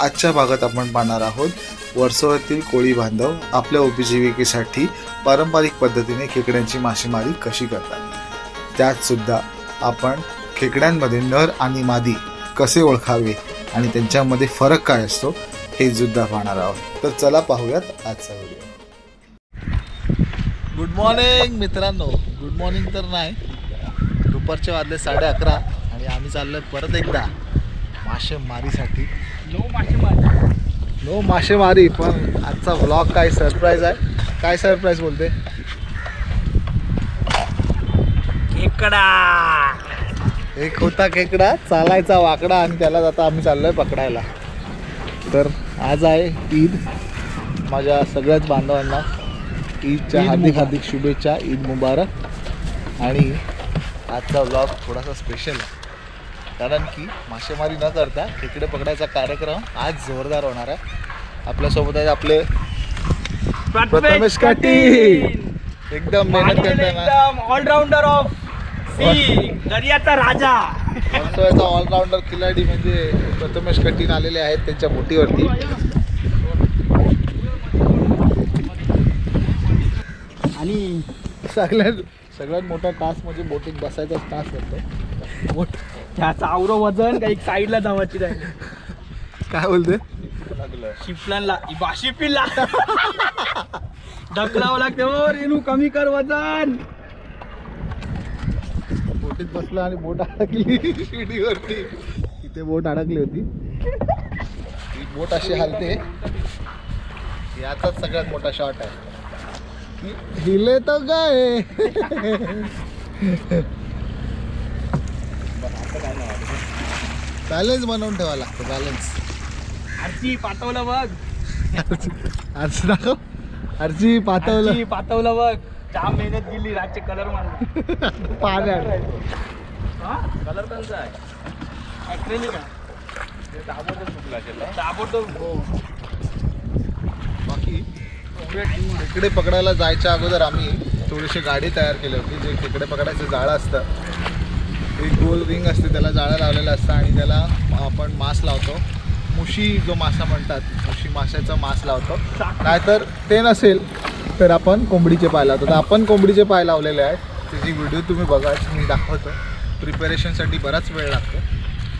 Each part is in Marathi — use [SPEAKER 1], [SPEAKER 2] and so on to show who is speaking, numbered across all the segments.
[SPEAKER 1] आजच्या भागात आपण पाहणार आहोत वर्सोळ्यातील कोळी बांधव आपल्या उपजीविकेसाठी पारंपरिक पद्धतीने खेकड्यांची मासेमारी कशी करतात? त्यातसुद्धा आपण खेकड्यांमध्ये नर आणि मादी कसे ओळखावे आणि त्यांच्यामध्ये फरक काय असतो हे सुद्धा पाहणार आहोत. तर चला पाहूयात आजचा व्हिडिओ. गुड मॉर्निंग मित्रांनो. गुड मॉर्निंग तर नाही. दुपारचे वाजले साडे अकरा आणि आम्ही चाललो परत एकदा मासेमारीसाठी.
[SPEAKER 2] नो मासेमारी.
[SPEAKER 1] नो मासेमारी पण आजचा व्लॉग काय सरप्राईज आहे? काय सरप्राईज बोलते?
[SPEAKER 2] खेकडा.
[SPEAKER 1] एक होता खेकडा चालायचा वाकडा आणि त्याला आता आम्ही चाललोय पकडायला. तर आज आहे ईद. माझ्या सगळ्याच बांधवांना ईदच्या
[SPEAKER 2] ईद
[SPEAKER 1] हार्दिक. हार्दिक शुभेच्छा ईद मुबारक. आणि आजचा व्लॉग थोडासा स्पेशल आहे. कारण की मासेमारी न करता खेकडे पकडायचा कार्यक्रम आज जोरदार होणार आहे. आपल्यासोबत आहे आपले प्रथमेश. एकदम मेहनत करताना
[SPEAKER 2] एकदम ऑलराऊंडर ऑफ सी दर्याचा राजा.
[SPEAKER 1] वर्सोळ्याचा ऑलराऊंडर खिलाडी म्हणजे प्रथमेश कटीन आलेले आहेत त्यांच्या बोटीवरती.
[SPEAKER 2] आणि
[SPEAKER 1] सगळ्यात सगळ्यात मोठा टास्क म्हणजे बोटीत बसायचा टास्क बोट
[SPEAKER 2] आवरं वजन काही साईडला जावायची नाही.
[SPEAKER 1] काय बोलते
[SPEAKER 2] शिपलांना शिपीला. ढकलावं लागते. हो रेणू कमी कर वजन.
[SPEAKER 1] बोटीत बसलो आणि बोट अडकली शिडीवरती. तिथे बोट अडकली होती. ही बोट अशी हलते. याचाच सगळ्यात मोठा शॉट आहे. हिले तो काय बॅलन्स बनवून ठेवा लागतो बॅलन्स
[SPEAKER 2] आरची पाठवलं बघ.
[SPEAKER 1] आरची दाखव. आरची पातवलं
[SPEAKER 2] आरची पाठवलं बघ. जाम मेहनत गेली रातचे कलर मारले
[SPEAKER 1] पाण्यात
[SPEAKER 2] कलर कोणता आहे? ॲक्रेलिक आहे. ताबडतोब हो.
[SPEAKER 1] बाकी खेकडे पकडायला जायच्या अगोदर आम्ही थोडीशी गाडी तयार केली होती जे खेकडे पकडायचं जाळं असतं. एक गोल रिंग असते त्याला जाळं लावलेलं असतं आणि त्याला आपण मास लावतो. मुशी जो मासा म्हणतात मुशी माशाचा मास लावतो. नाहीतर ते नसेल तर आपण कोंबडीचे पाय लावतो. तर आपण कोंबडीचे पाय लावलेले आहेत. त्याची व्हिडिओ तुम्ही बघा मी दाखवतो. प्रिपरेशनसाठी बराच वेळ लागतो.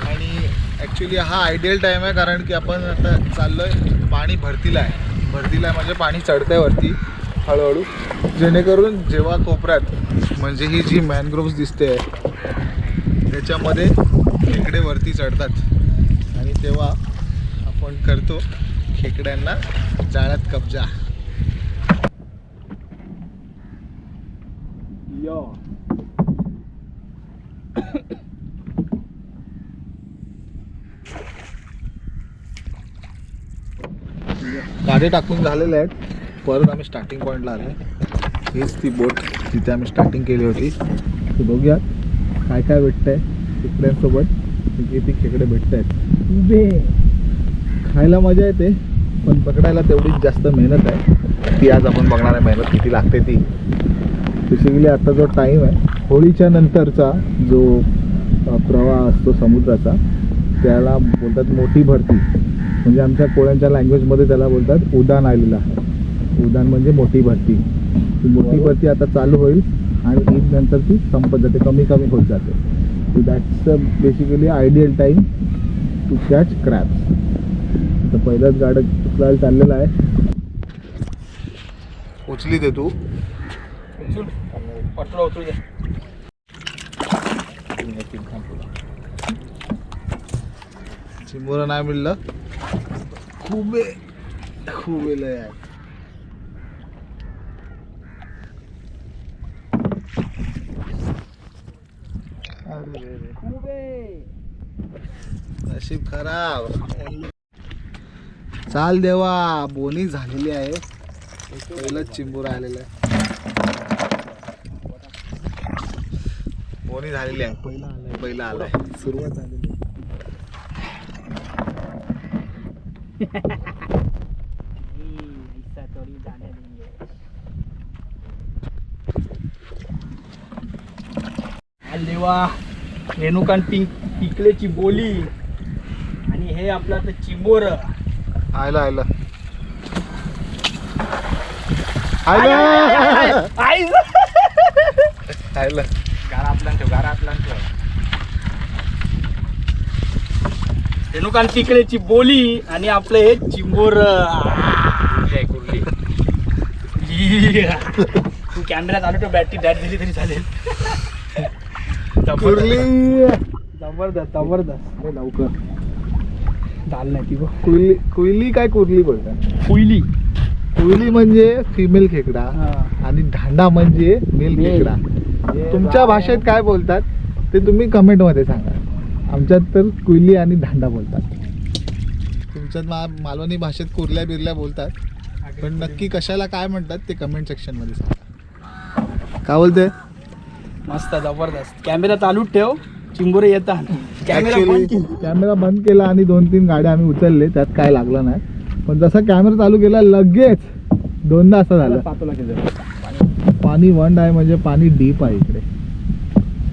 [SPEAKER 1] आणि ॲक्च्युली हा आयडियल टाईम आहे कारण की आपण आता चाललो आहे पाणी भरतीला आहे. भरतीला आहे म्हणजे पाणी चढतंय वरती हळूहळू. जेणेकरून जेव्हा कोपऱ्यात म्हणजे ही जी मॅनग्रोव्स दिसते त्याच्यामध्ये खेकडे वरती चढतात. आणि तेव्हा आपण करतो खेकड्यांना जाळ्यात कब्जा.
[SPEAKER 2] यो.
[SPEAKER 1] गाडी टाकून झालेले आहेत. परत आम्ही स्टार्टिंग पॉईंटला आलो हीच ती बोट जिथे आम्ही स्टार्टिंग केली होती. ते बघूया काय काय भेटतंय खेकड्यांसोबत किती खेकडे भेटत आहेत
[SPEAKER 2] उभे.
[SPEAKER 1] खायला मजा येते पण पकडायला तेवढीच जास्त मेहनत आहे. ती आज आपण बघणार आहे मेहनत किती लागते ती. बेसिकली आता जो टाईम आहे होळीच्या नंतरचा जो प्रवाह असतो समुद्राचा त्याला बोलतात मोठी भरती. म्हणजे आमच्या कोळ्यांच्या लँग्वेजमध्ये त्याला बोलतात उदान आलेला. आहे उदान म्हणजे मोठी भरती. ती मोठी भरती आता चालू होईल आणि नंतर ती संपत जाते कमी कमी होत जाते. So that's basically ideal time to catch crabs तर पहिलंच गाडं उचलायला चाललेलं आहे. उचली दे तू.
[SPEAKER 2] उचल. पटला उचलू दे.
[SPEAKER 1] चिंबोरा नाही मिळलं. खूबे खूबे लय आहे नशीब खराब. चाल देवा बोनी झालेली आहे. पहिलंच चिंबूर आलेलं आहे. बोनी झालेली आहे. पहिला आलाय पहिला आलाय सुरुवात झालेली आहे.
[SPEAKER 2] ऐसा थोडी जाने देंगे देवा. रेणुकांत पिंक पिकलेची बोली. आणि हे आपलं आता चिंबोर
[SPEAKER 1] आयला आयला. आयला आयला.
[SPEAKER 2] घरातला ठेव घरातला ठेव रेणुकांत तिकडेची बोली आणि आपलं हे चिंबोर कुर्ली तू कॅमेरा चालू ठेव बॅटरी डॅट दिली तरी चालेल.
[SPEAKER 1] कुर्ली
[SPEAKER 2] जबरदस्त जबरदस्त.
[SPEAKER 1] लवकर.
[SPEAKER 2] चाल नाही ती
[SPEAKER 1] कुर्ली कुर्ली काय कुर्ली बोलतात
[SPEAKER 2] कुईली
[SPEAKER 1] कुर्ली म्हणजे फिमेल खेकडा आणि धांडा म्हणजे मेल. खेकडा. तुमच्या भाषेत काय बोलतात ते तुम्ही कमेंटमध्ये सांगा. आमच्यात तर कुर्ली आणि धांडा बोलतात. तुमच्यात मा मालवणी भाषेत कुर्ल्या बिरल्या बोलतात. पण नक्की कशाला काय म्हणतात ते कमेंट सेक्शनमध्ये सांगा. काय बोलते
[SPEAKER 2] मस्त जबरदस्त. कॅमेरा चालूच ठेव चिंबोरे येतात कॅमेरा बंद केली.
[SPEAKER 1] कॅमेरा बंद केला आणि दोन तीन गाड्या आम्ही उचलले त्यात काय लागलं नाही. पण जसा कॅमेरा चालू केला लगेच दोनदा असं झालं.
[SPEAKER 2] केलं.
[SPEAKER 1] पाणी वंड आहे म्हणजे पाणी डीप आहे इकडे.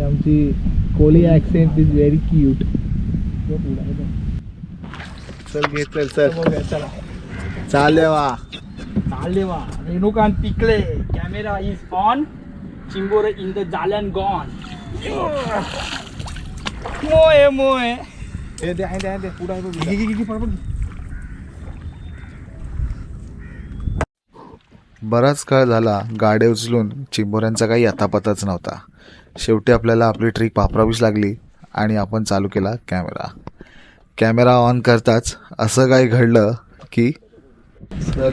[SPEAKER 1] आमची Koli accent is very cute चल घे चल चल.
[SPEAKER 2] बघूया, चला
[SPEAKER 1] चाले वा.
[SPEAKER 2] चालले वा. रेणुकांत पिकले. कॅमेरा इज ऑन चिंबोर इन द जालन गॉन मोय मोय
[SPEAKER 1] बराच काळ झाला गाड्या उचलून चिंबोऱ्यांचा काही अतापताच नव्हता. शेवटी आपल्याला आपली ट्रिप वापरावीच लागली आणि आपण चालू केला कॅमेरा कॅमेरा ऑन करताच असं काही घडलं की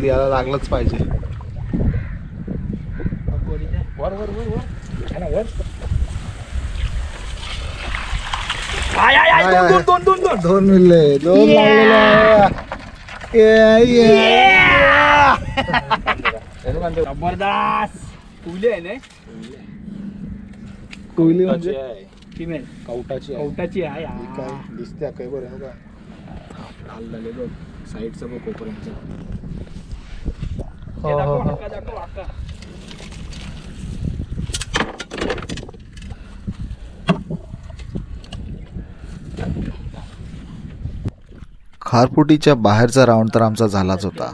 [SPEAKER 1] याला लागलंच पाहिजे.
[SPEAKER 2] आय, आय, आय, दोन, दोन, दोन, दोन, दोन.
[SPEAKER 1] दोन मिळले. दोन. लागलेले.
[SPEAKER 2] जबरदस्त. फुले आहे ना?
[SPEAKER 1] कोहली म्हणजे?
[SPEAKER 2] फिमेल
[SPEAKER 3] कवटाची आहे.
[SPEAKER 2] कवटाची आहे
[SPEAKER 3] ही
[SPEAKER 2] हा.
[SPEAKER 3] काय दिसते काय बरं का लाल झाले बघ. साईडचं बघ कोपऱ्यांचं.
[SPEAKER 2] हे दाखव, हाका दाखव, हाका.
[SPEAKER 1] खारपुटीच्या बाहेरचा राऊंड तर आमचा झालाच होता.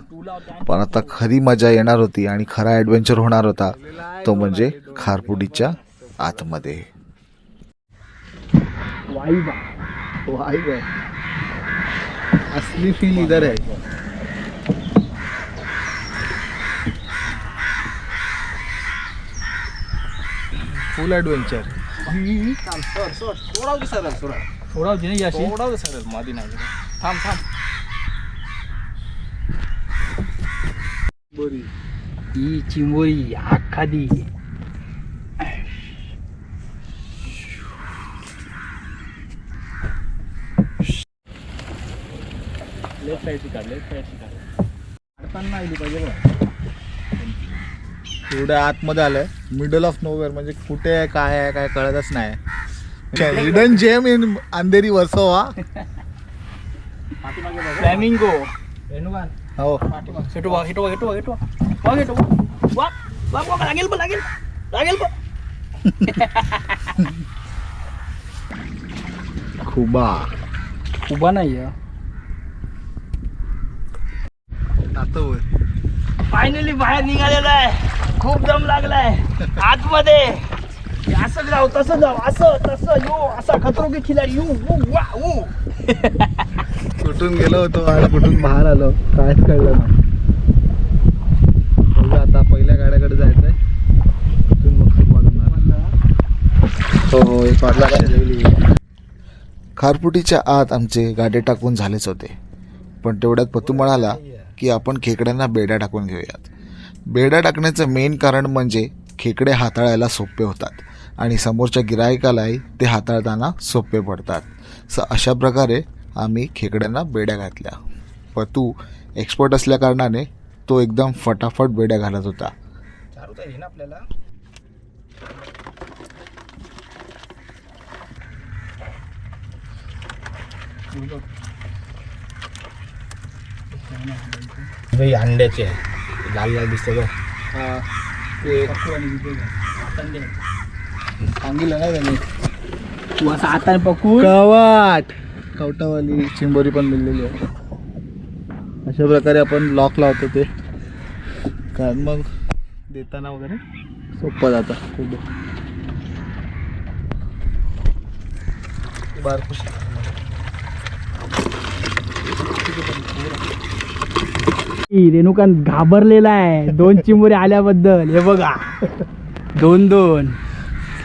[SPEAKER 1] पण आता खरी मजा येणार होती आणि खरा ॲडव्हेंचर होणार होता. तो म्हणजे खारपुटीच्या आतमध्ये. असली फील इधर आहे. फुल ॲडव्हेंचर.
[SPEAKER 3] सोडाव सरळ सोडा
[SPEAKER 2] थोडा होती ना याशी
[SPEAKER 3] सोडाव सरळ मादी नाही थांब. थांब
[SPEAKER 2] ही चिंबोरी आखादी लेफ्ट साईडची काढ लेफ्ट साईडची काढ. काढताना आली पाहिजे बघ.
[SPEAKER 1] एवढ्या आतमध्ये आलंय. मिडल ऑफ नोवेअर म्हणजे कुठे आहे काय आहे काय कळतच नाही. Hidden gem in Andheri Versova.
[SPEAKER 2] Flamingo
[SPEAKER 1] हो.
[SPEAKER 2] वा वा वा लागेल पण लागेल. लागेल पण.
[SPEAKER 1] खुबा.
[SPEAKER 2] उभा नाही
[SPEAKER 1] आता
[SPEAKER 2] फायनली बाहेर निघालेला आहे. खूप दम लागलाय. आतमध्ये. असं जाऊ तसं जाऊ असं तसं यो असा खतरो की खिलाडी यू ऊ वा ऊ
[SPEAKER 1] कुठून गेलो होतो आणि कुठून बाहेर आलो कायच कळलं ना आता पहिल्या गाड्याकडे जायचंय. तिथून मग सुरुवात होणार. हो हो एक वाजला खारपुटीच्या आत आमचे गाडे टाकून झालेच होते. पण तेवढ्यात पतू म्हणाला की आपण खेकड्यांना बेड्या टाकून घेऊयात. बेड्या टाकण्याचं मेन कारण म्हणजे खेकडे हाताळायला सोपे होतात आणि समोरच्या गिरायकालाही ते हाताळताना सोपे पडतात. स अशा प्रकारे आम्ही खेकड्यांना बेड्या घातल्या. पतू एक्सपर्ट असल्या कारणाने तो एकदम फटाफट बेड्या घालत होता.
[SPEAKER 3] चालू आहे ना आपल्याला अंड्याचे आहे. लाल लाल दिसते बघ.
[SPEAKER 1] सांगितलं ना त्यांनी.
[SPEAKER 2] तू असं हाताने पकडून
[SPEAKER 1] कवाट. कवटावाली चिंबोरी पण मिळलेली आहे. अशा प्रकारे आपण लॉक लावतो ते. कारण मग देताना वगैरे सोपं जातं. खूप बारकुश.
[SPEAKER 2] रेणुकांत घाबरलेला आहे. दोन चिमुरे आल्याबद्दल. हे बघा. दोन दोन.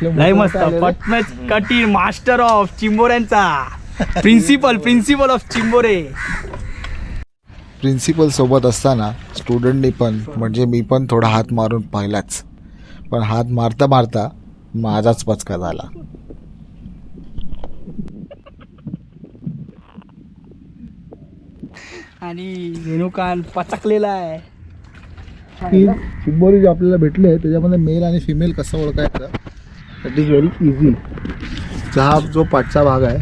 [SPEAKER 2] लय मस्त. पटमॅच कटीन मास्टर ऑफ चिंबोऱ्यांचा. प्रिन्सिपल प्रिन्सिपल ऑफ चिंबोरे.
[SPEAKER 1] प्रिन्सिपल सोबत असताना स्टुडंटनी पण म्हणजे मी पण थोडा हात मारून पाहिलाच. पण हात मारता मारता माझाच पचका झाला.
[SPEAKER 2] आणि रेणुकांत पचकलेला आहे.
[SPEAKER 1] की चिंबोरी जे आपल्याला भेटले त्याच्यामध्ये मेल आणि फिमेल कसं ओळखायचं दॅट इज व्हेरी इझी हा जो पाठचा भाग आहे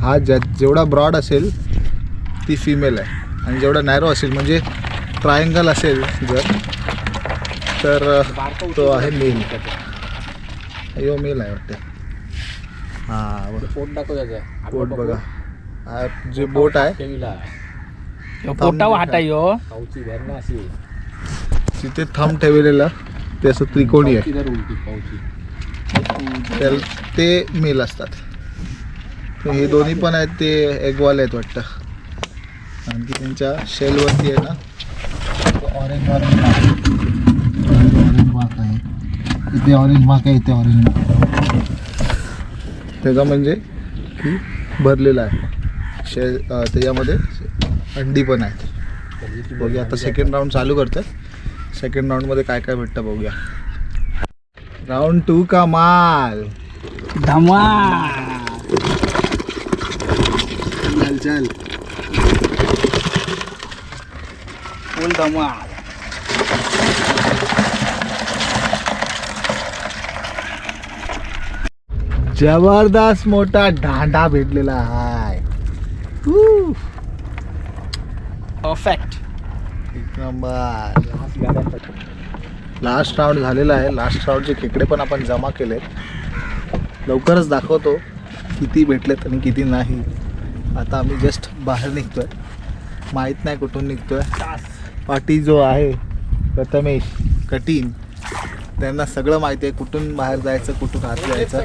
[SPEAKER 1] हा ज्या जेवढा ब्रॉड असेल ती फिमेल आहे. आणि जेवढा नॅरो असेल म्हणजे ट्रायंगल असेल जर तर तो आहे मेल यो मेल आहे वाटते. हां बरं.
[SPEAKER 3] पोट दाखव त्याचं.
[SPEAKER 1] बोट बघा. हा जे बोट आहे.
[SPEAKER 2] हाटा यो.
[SPEAKER 3] अशी.
[SPEAKER 1] तिथे थंब ठेवलेलं ते असं त्रिकोणी आहे.
[SPEAKER 3] उलटी पावची.
[SPEAKER 1] त्याला ते मेल असतात. तर हे दोन्ही पण आहेत ते एगवाले आहेत वाटतं. आणखी त्यांच्या शेलवरती आहे ना ऑरेंज ऑरेंज ऑरेंज मार्क आहे. इथे ऑरेंज मार्क आहे इथे ऑरेंज मार्क त्याचा म्हणजे की भरलेला आहे. शेल अं, त्याच्यामध्ये अंडी पण आहेत. बघूया आता सेकंड राऊंड चालू करतात सेकंड राऊंडमध्ये काय काय भेटतं बघूया. राऊंड टू का माल
[SPEAKER 2] धमाल.
[SPEAKER 1] चल
[SPEAKER 2] फुल धमाल.
[SPEAKER 1] जबरदस्त मोठा ढांडा भेटलेला हाय नंबर. लास्ट राऊंड झालेला आहे. लास्ट राऊंडचे खेकडे पण आपण जमा केले लवकरच दाखवतो किती भेटलेत आणि किती नाही. आता आम्ही जस्ट बाहेर निघतोय. माहीत नाही कुठून निघतोय. पाटी जो आहे प्रथमेश कठीण त्यांना सगळं माहिती आहे. कुठून बाहेर जायचं कुठून आत जायचं.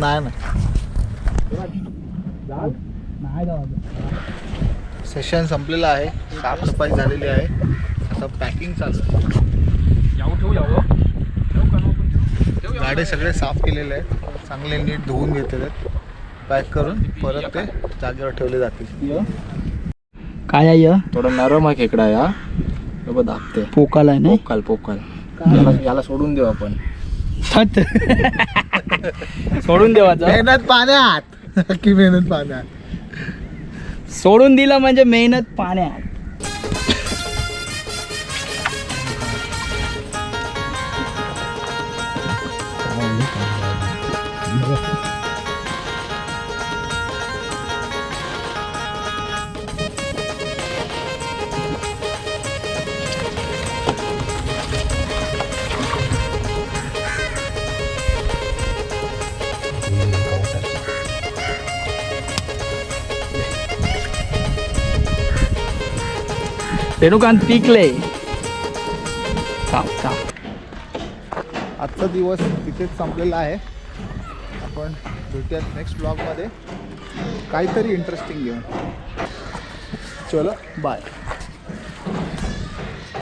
[SPEAKER 1] नाही ना सेशन संपलेलं आहे. साफसफाई झालेली आहे. आता पॅकिंग चालू आहे.
[SPEAKER 2] यावं ठेवू यावं.
[SPEAKER 1] गाडे सगळे साफ केलेले आहेत. चांगले नीट धुवून घेतलेले आहेत. पॅक करून परत ते जागेवर ठेवले जातील.
[SPEAKER 2] काय आहे य?
[SPEAKER 3] थोडा नरम आहे खेकडा या. बघ दाबते.
[SPEAKER 2] पोकाल आहे ना
[SPEAKER 3] पोकाल पोकाल याला सोडून देऊ आपण.
[SPEAKER 2] सोडून देवाचं
[SPEAKER 1] मेहनत पाण्यात. की मेहनत पाण्यात.
[SPEAKER 2] सोडून दिलं म्हणजे मेहनत पाण्यात. रेणुकांत पिकले. थांब थांब.
[SPEAKER 1] आजचा दिवस तिथेच संपलेला आहे. आपण भेटूयात नेक्स्ट ब्लॉगमध्ये काहीतरी इंटरेस्टिंग घेऊन. चलो बाय